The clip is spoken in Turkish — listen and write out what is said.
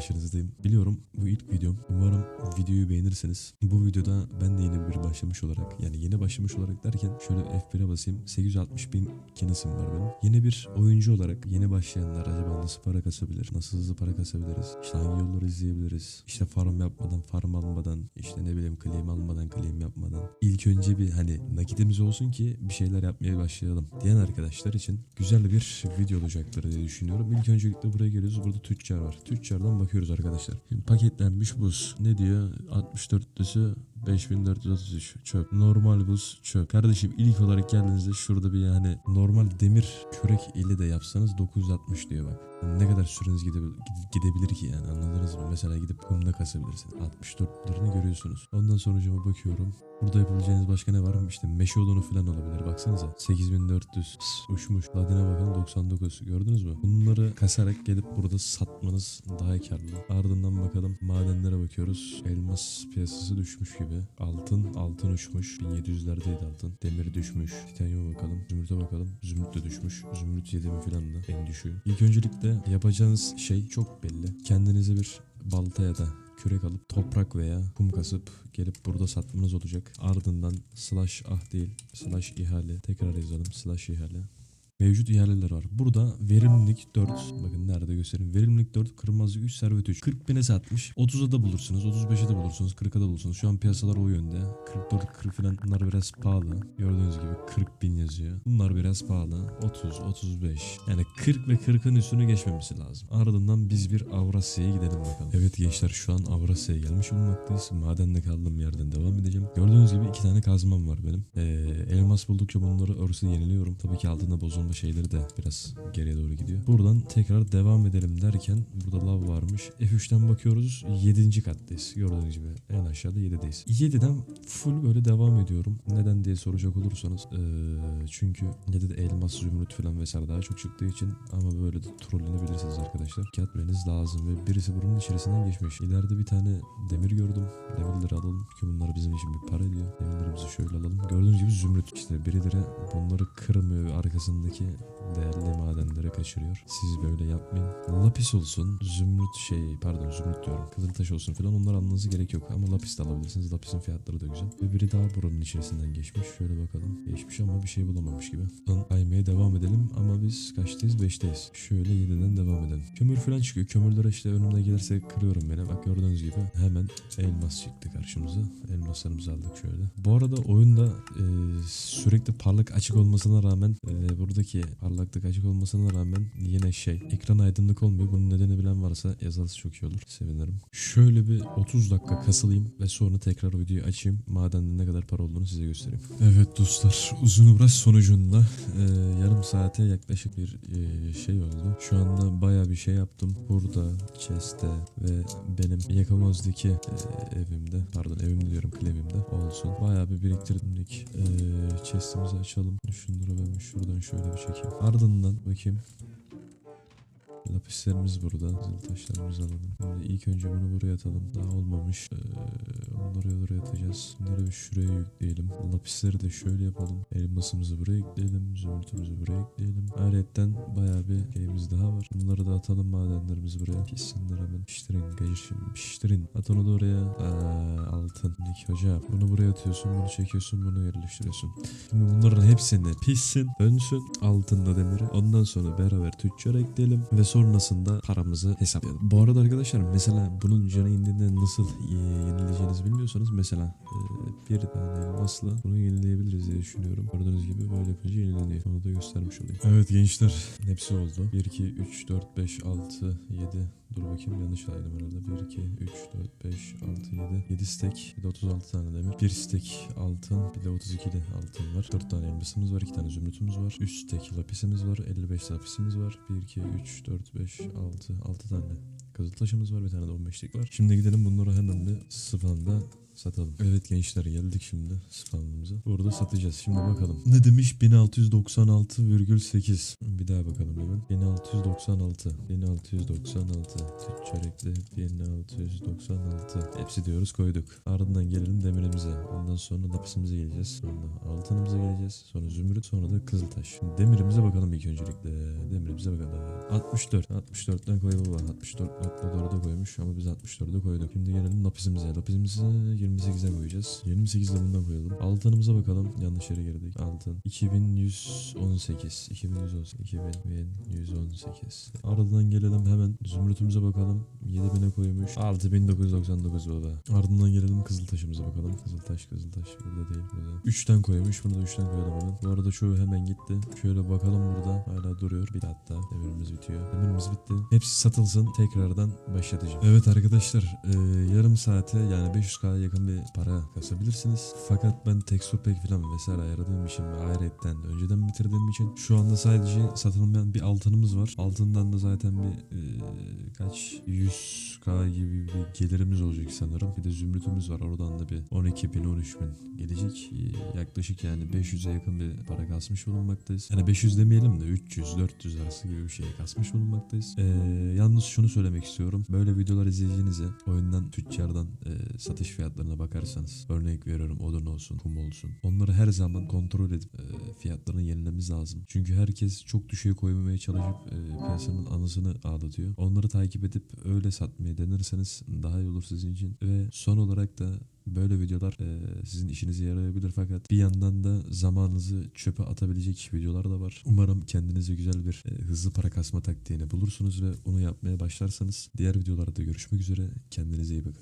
Karşınızdayım. Biliyorum bu ilk videom. Umarım videoyu beğenirsiniz. Bu videoda ben de yeni bir başlamış olarak yani yeni başlamış olarak derken şöyle F1'e basayım. 860 bin kenesim var benim. Yeni bir oyuncu olarak yeni başlayanlar acaba nasıl para kasabilir? Nasıl hızlı para kasabiliriz? İşte hangi yolları izleyebiliriz? İşte farm yapmadan, farm almadan, işte ne bileyim claim almadan, claim yapmadan. İlk önce bir hani nakitimiz olsun ki bir şeyler yapmaya başlayalım diyen arkadaşlar için güzel bir video olacaktır diye düşünüyorum. İlk öncelikle buraya geliyoruz. Burada tüccar var. Tüccardan bakıyoruz arkadaşlar. Şimdi paketlenmiş buz. Ne diyor? 64'lüsü 5433 çöp. Normal buz çöp. Kardeşim ilk olarak geldiğinizde şurada bir yani normal demir kürek ile de yapsanız 960 diyor bak. Ne kadar süreniz gide, gide- gidebilir ki yani anladınız mı? Mesela gidip kumda kasabilirsiniz. 64'lerini görüyorsunuz. Ondan sonucuma bakıyorum. Burada yapabileceğiniz başka ne var mı? İşte meşe odunu falan olabilir. Baksanıza. 8400 Pss, uçmuş. Ladine bakın 99. Gördünüz mü? Bunları kasarak gelip burada satmanız daha karlı. Ardından bakalım madenlere bakıyoruz. Elmas piyasası düşmüş gibi. Altın, altın uçmuş. 1700'lerdeydi altın. Demir düşmüş. Titanyuma bakalım. Zümrüte bakalım. Zümrüt de düşmüş. Zümrüt 7 mi falan da en düşüğü. İlk öncelikle yapacağınız şey çok belli. Kendinize bir balta ya da kürek alıp toprak veya kum kasıp gelip burada satmanız olacak. Ardından slash ah değil slash ihale tekrar yazalım slash ihale. Mevcut ihaleler var. Burada verimlilik 4. Bakın nerede göstereyim. Verimlilik 4, kırmızı 3, servet 3. 40 bine satmış. 30'a da bulursunuz. 35'e de bulursunuz. 40'a da bulursunuz. Şu an piyasalar o yönde. 44, 40 falan bunlar biraz pahalı. Gördüğünüz gibi 40 bin yazıyor. Bunlar biraz pahalı. 30, 35. Yani 40 ve 40'ın üstünü geçmemesi lazım. Ardından biz bir Avrasya'ya gidelim bakalım. Evet gençler şu an Avrasya'ya gelmiş bulunmaktayız. Madende kaldığım yerden devam edeceğim. Gördüğünüz gibi iki tane kazmam var benim. Ee, elmas buldukça bunları örüsü yeniliyorum. Tabii ki altında bozulma şeyleri de biraz geriye doğru gidiyor. Buradan tekrar devam edelim derken burada lav varmış. F3'ten bakıyoruz 7. kattayız. Gördüğünüz gibi en aşağıda 7'deyiz. 7'den full böyle devam ediyorum. Neden diye soracak olursanız ee, çünkü 7'de elmas, zümrüt falan vesaire daha çok çıktığı için ama böyle de trollenebilirsiniz arkadaşlar. Katmeniz lazım ve birisi bunun içerisinden geçmiş. İleride bir tane demir gördüm. Demirleri alalım ki bunlar bizim için bir para ediyor. Demirlerimizi şöyle alalım. Gördüğünüz gibi zümrüt. İşte birileri bunları kırmıyor ve arkasındaki değerli madenleri kaçırıyor. Siz böyle yapmayın. Lapis olsun, zümrüt şey pardon zümrüt diyorum. Kızıltaş olsun falan onlar almanıza gerek yok. Ama lapis de alabilirsiniz. Lapisin fiyatları da güzel. Ve biri daha buranın içerisinden geçmiş. Şöyle bakalım. Geçmiş ama bir şey bulamamış gibi. Buradan kaymaya devam edelim ama biz kaçtayız? 5'teyiz. Şöyle 7'den devam edelim. Kömür falan çıkıyor. Kömürlere işte önümde gelirse kırıyorum beni. Bak gördüğünüz gibi hemen elmas çıktı karşımıza. Elmaslarımızı aldık şöyle. Bu arada oyunda e, sürekli parlak açık olmasına rağmen e, buradaki parlaklık açık olmasına rağmen yine şey ekran aydınlık olmuyor. Bunun nedeni bilen varsa yazarsa çok iyi olur. Sevinirim. Şöyle bir 30 dakika kasılayım ve sonra tekrar videoyu açayım. Madende ne kadar para olduğunu size göstereyim. Evet dostlar uzun uğraş sonucunda e, yarım saate yaklaşık bir e, şey oldu. Şu anda baya bir şey yaptım. Burada, chest'te ve benim Yakamozdaki e, evimde pardon evim diyorum klemimde olsun. Baya bir biriktirdik. E, chest'imizi açalım. Şunları ben şuradan şöyle bir çekeyim. Ardından bakayım. Lapislerimiz burada. Zil taşlarımızı alalım. Şimdi ilk önce bunu buraya atalım. Daha olmamış. Ee, onları oraya atacağız. Bunları bir şuraya yükleyelim. Lapisleri de şöyle yapalım. Elmasımızı buraya ekleyelim. Zümrütümüzü buraya ekleyelim. Ayrıca bayağı bir şeyimiz daha var. Bunları da atalım madenlerimizi buraya. Pişsinler hemen. Piştirin gayışım. Piştirin. At onu da oraya. Aa, altın. Nik hoca. Bunu buraya atıyorsun. Bunu çekiyorsun. Bunu yerleştiriyorsun. Şimdi bunların hepsini pişsin. Dönsün. Altınla demiri. Ondan sonra beraber tüccar ekleyelim. Ve sonrasında paramızı hesaplayalım. Bu arada arkadaşlar mesela bunun canı indiğinde nasıl yenileyeceğinizi bilmiyorsanız mesela bir tane elmasla bunu yenileyebiliriz diye düşünüyorum. Gördüğünüz gibi böyle yapınca yenileniyor. Onu da göstermiş olayım. Evet gençler hepsi oldu. 1, 2, 3, 4, 5, 6, 7, Dur bakayım yanlış saydım herhalde. 1, 2, 3, 4, 5, 6, 7. 7 stack. Bir de 36 tane demir. 1 stack altın. Bir de 32 de altın var. 4 tane elmasımız var. 2 tane zümrütümüz var. 3 stack lapisimiz var. 55 lapisimiz var. 1, 2, 3, 4, 5, 6. 6 tane kızıl taşımız var. Bir tane de 15'lik var. Şimdi gidelim bunları hemen bir sıfanda satalım. Evet gençler geldik şimdi spamımıza. Burada satacağız. Şimdi bakalım. Ne demiş? 1696,8. Bir daha bakalım hemen. 1696. 1696. Tüccarekli 1696. Hepsi diyoruz koyduk. Ardından gelelim demirimize. Ondan sonra lapisimize geleceğiz. Sonra altınımıza geleceğiz. Sonra zümrüt. Sonra da kızıltaş. Şimdi demirimize bakalım ilk öncelikle. Demirimize bakalım. 64. 64'ten koy baba. 64.4'e koymuş ama biz 64'e koyduk. Şimdi gelelim lapisimize. Lapisimizi 28'e koyacağız. 28'de bundan koyalım. Altınımıza bakalım. Yanlış yere girdik. Altın. 2118. 2118. 2118. Ardından gelelim hemen zümrütümüze bakalım. 7000'e koymuş. 6999 baba. Ardından gelelim kızıltaşımıza bakalım. Kızıltaş kızıltaş. Burada değil burada. 3'ten koymuş. Bunu da 3'ten koyalım hemen. Bu arada şu hemen gitti. Şöyle bakalım burada. Hala duruyor. Bir hatta. Demirimiz bitiyor. Demirimiz bitti. Hepsi satılsın. Tekrardan başlatacağım. Evet arkadaşlar. e, yarım saate yani 500k'ya yakın bir para kasabilirsiniz. Fakat ben texture pack falan vesaire ayırdığım için ve ayrıyetten önceden bitirdiğim için şu anda sadece satılmayan bir altınımız var. Altından da zaten bir e, kaç 100k gibi bir gelirimiz olacak sanırım. Bir de zümrütümüz var. Oradan da bir 12 bin 13 bin gelecek. Yaklaşık yani 500'e yakın bir para kasmış bulunmaktayız. Yani 500 demeyelim de 300-400 arası gibi bir şey kasmış bulunmaktayız. E, yalnız şunu söylemek istiyorum. Böyle videolar izleyeceğinize oyundan, tüccardan e, satış fiyatlarına bakarsanız örnek veriyorum odun olsun, kum olsun. Onları her zaman kontrol edip e, fiyatlarını yenilememiz lazım. Çünkü herkes çok düşüğe koymamaya çalışıp e, piyasanın anısını ağlatıyor. Onları takip edip öyle satmaya denirseniz daha iyi olur sizin için. Ve son olarak da Böyle videolar e, sizin işinize yarayabilir fakat bir yandan da zamanınızı çöpe atabilecek videolar da var. Umarım kendinize güzel bir e, hızlı para kasma taktiğini bulursunuz ve onu yapmaya başlarsanız diğer videolarda görüşmek üzere. Kendinize iyi bakın.